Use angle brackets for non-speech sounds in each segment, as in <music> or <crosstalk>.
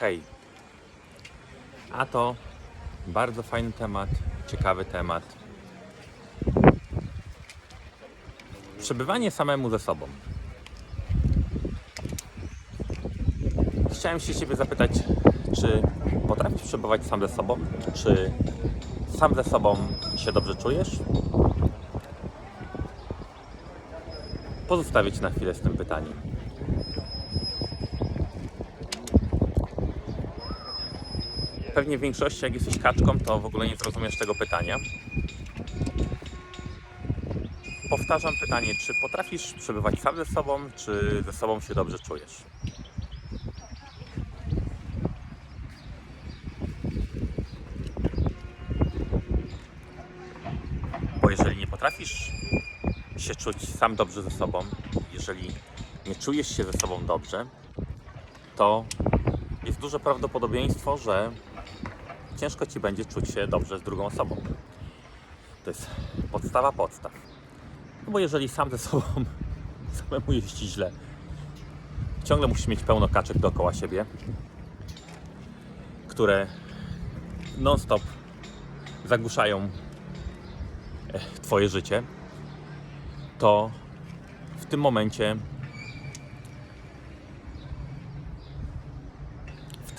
Hej, a to bardzo fajny temat, ciekawy temat. Przebywanie samemu ze sobą. Chciałem się Ciebie zapytać, czy potrafisz przebywać sam ze sobą? Czy sam ze sobą się dobrze czujesz? Pozostawię na chwilę z tym pytaniem. Pewnie w większości, jak jesteś kaczką, to w ogóle nie zrozumiesz tego pytania. Powtarzam pytanie, czy potrafisz przebywać sam ze sobą, czy ze sobą się dobrze czujesz? Bo jeżeli nie potrafisz się czuć sam dobrze ze sobą, jeżeli nie czujesz się ze sobą dobrze, to jest duże prawdopodobieństwo, że ciężko ci będzie czuć się dobrze z drugą osobą. To jest podstawa podstaw. No bo jeżeli sam ze sobą <laughs> samemu jest źle, ciągle musisz mieć pełno kaczek dookoła siebie, które non-stop zagłuszają e, twoje życie, to w tym momencie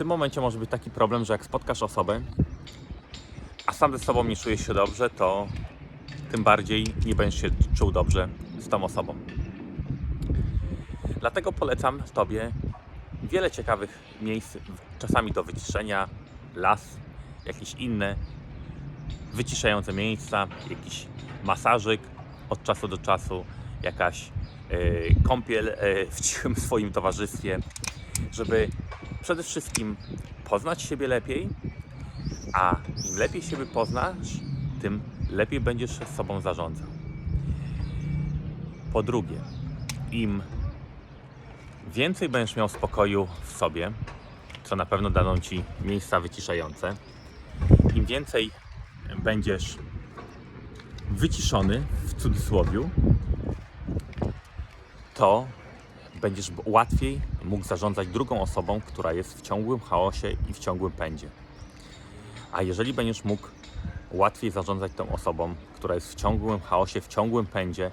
tym momencie może być taki problem, że jak spotkasz osobę, a sam ze sobą nie czujesz się dobrze, to tym bardziej nie będziesz się czuł dobrze z tą osobą. Dlatego polecam Tobie wiele ciekawych miejsc, czasami do wyciszenia, las, jakieś inne wyciszające miejsca, jakiś masażyk od czasu do czasu, jakaś e, kąpiel e, w cichym <laughs> swoim towarzystwie, żeby przede wszystkim poznać siebie lepiej, a im lepiej siebie poznasz, tym lepiej będziesz sobą zarządzał. Po drugie, im więcej będziesz miał spokoju w sobie, co na pewno daną ci miejsca wyciszające, im więcej będziesz wyciszony w cudzysłowiu, to będziesz łatwiej mógł zarządzać drugą osobą, która jest w ciągłym chaosie i w ciągłym pędzie. A jeżeli będziesz mógł łatwiej zarządzać tą osobą, która jest w ciągłym chaosie, w ciągłym pędzie,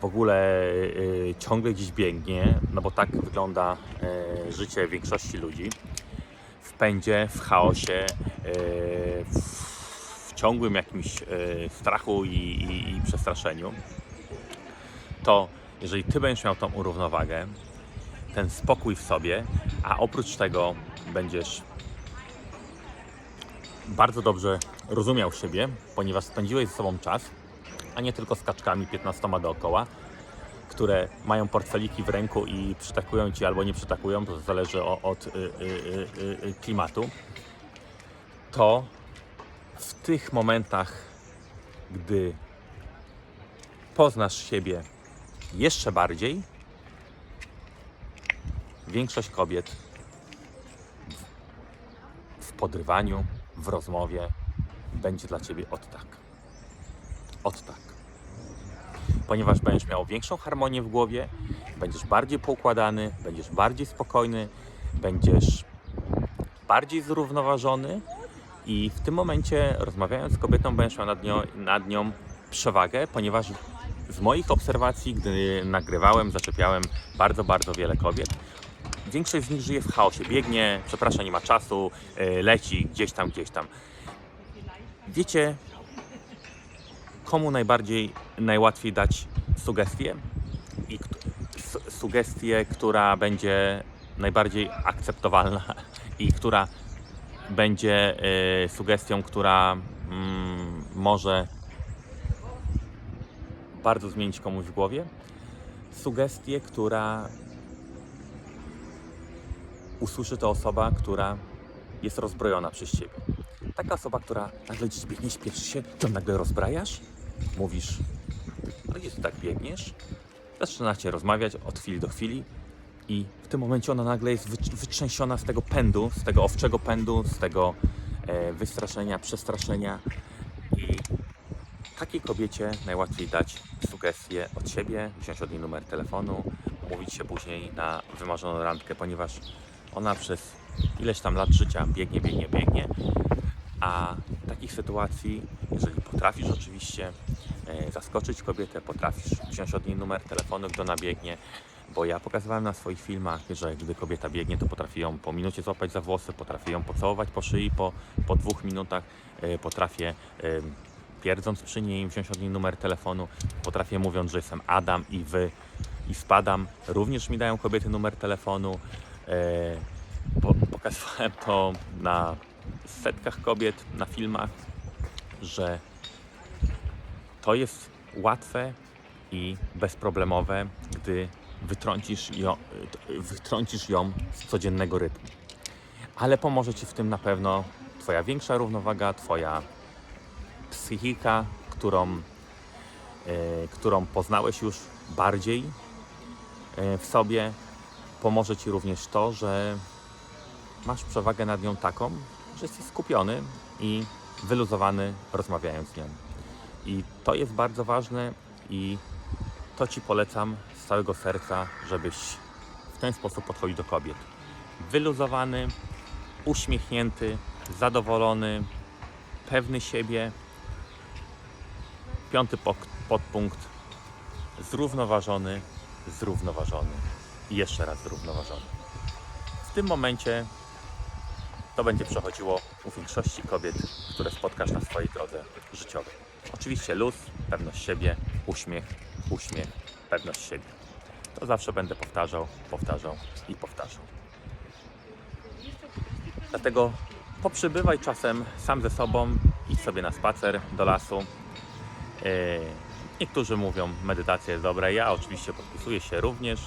w ogóle y, ciągle gdzieś biegnie, no bo tak wygląda y, życie większości ludzi, w pędzie, w chaosie, y, w, w ciągłym jakimś y, strachu i, i, i przestraszeniu, to jeżeli Ty będziesz miał tą równowagę, ten spokój w sobie, a oprócz tego będziesz bardzo dobrze rozumiał siebie, ponieważ spędziłeś ze sobą czas, a nie tylko z kaczkami 15 dookoła, które mają portfeliki w ręku i przytakują ci albo nie przytakują, to zależy od y, y, y, y, klimatu, to w tych momentach, gdy poznasz siebie jeszcze bardziej, większość kobiet w, podrywaniu, w rozmowie będzie dla ciebie od tak. Od tak. Ponieważ będziesz miał większą harmonię w głowie, będziesz bardziej poukładany, będziesz bardziej spokojny, będziesz bardziej zrównoważony i w tym momencie rozmawiając z kobietą będziesz miał nad nią, nad nią przewagę, ponieważ z moich obserwacji, gdy nagrywałem, zaczepiałem bardzo, bardzo wiele kobiet, większość z nich żyje w chaosie, biegnie, przepraszam, nie ma czasu, yy, leci gdzieś tam, gdzieś tam. Wiecie, komu najbardziej, najłatwiej dać sugestię? I sugestię, która będzie najbardziej akceptowalna i która będzie yy, sugestią, która mm, może bardzo zmienić komuś w głowie. Sugestię, która usłyszy to osoba, która jest rozbrojona przez ciebie. Taka osoba, która nagle ci biegnie, śpieszy się, to nagle rozbrajasz, mówisz, no gdzie ty tak biegniesz? Zaczynacie rozmawiać od chwili do chwili i w tym momencie ona nagle jest wy- wytrzęsiona z tego pędu, z tego owczego pędu, z tego e, wystraszenia, przestraszenia i takiej kobiecie najłatwiej dać sugestię od siebie, wziąć od niej numer telefonu, umówić się później na wymarzoną randkę, ponieważ Ona przez ileś tam lat życia biegnie, biegnie, biegnie, a takich sytuacji, jeżeli potrafisz oczywiście e, zaskoczyć kobietę, potrafisz wziąć od niej numer telefonu, kto nabiegnie, bo ja pokazywałem na swoich filmach, że gdy kobieta biegnie, to potrafię ją po minucie złapać za włosy, potrafię ją pocałować po szyi po, po dwóch minutach, e, potrafię pierdząc przy niej wziąć od niej numer telefonu, potrafię mówiąc, że jestem Adam i wy i spadam, również mi dają kobiety numer telefonu. E, po, pokazywałem to na setkach kobiet, na filmach, że to jest łatwe i bezproblemowe, gdy wytrącisz ją, wytrącisz ją z codziennego rytmu. Ale pomoże Ci w tym na pewno Twoja większa równowaga, Twoja psychika, którą, e, którą poznałeś już bardziej e, w sobie. Pomoże Ci również to, że masz przewagę nad nią taką, że jesteś skupiony i wyluzowany rozmawiając z nią. I to jest bardzo ważne i to Ci polecam z całego serca, żebyś w ten sposób podchodził do kobiet. Wyluzowany, uśmiechnięty, zadowolony, pewny siebie. Piąty podpunkt. Zrównoważony, zrównoważony jeszcze raz zrównoważony. W tym momencie to będzie przechodziło u większości kobiet, które spotkasz na swojej drodze życiowej. Oczywiście luz, pewność siebie, uśmiech, uśmiech, pewność siebie. To zawsze będę powtarzał, powtarzał i powtarzał. Dlatego poprzybywaj czasem sam ze sobą, idź sobie na spacer do lasu. Yy, Niektórzy mówią, medytacja jest dobra. Ja oczywiście podpisuję się również.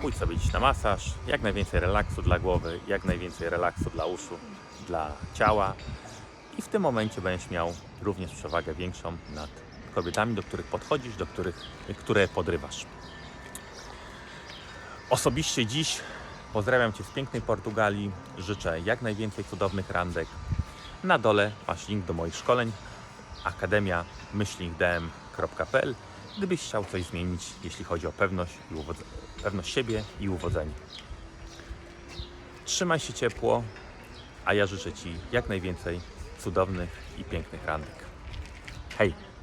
Pójdź sobie dziś na masaż, jak najwięcej relaksu dla głowy, jak najwięcej relaksu dla uszu, dla ciała. I w tym momencie będziesz miał również przewagę większą nad kobietami, do których podchodzisz, do których, które podrywasz. Osobiście dziś pozdrawiam Cię z pięknej Portugalii. Życzę jak najwięcej cudownych randek. Na dole masz link do moich szkoleń akademia myślnikdm.pl gdybyś chciał coś zmienić, jeśli chodzi o pewność, pewność siebie i uwodzenie. Trzymaj się ciepło, a ja życzę Ci jak najwięcej cudownych i pięknych randek. Hej!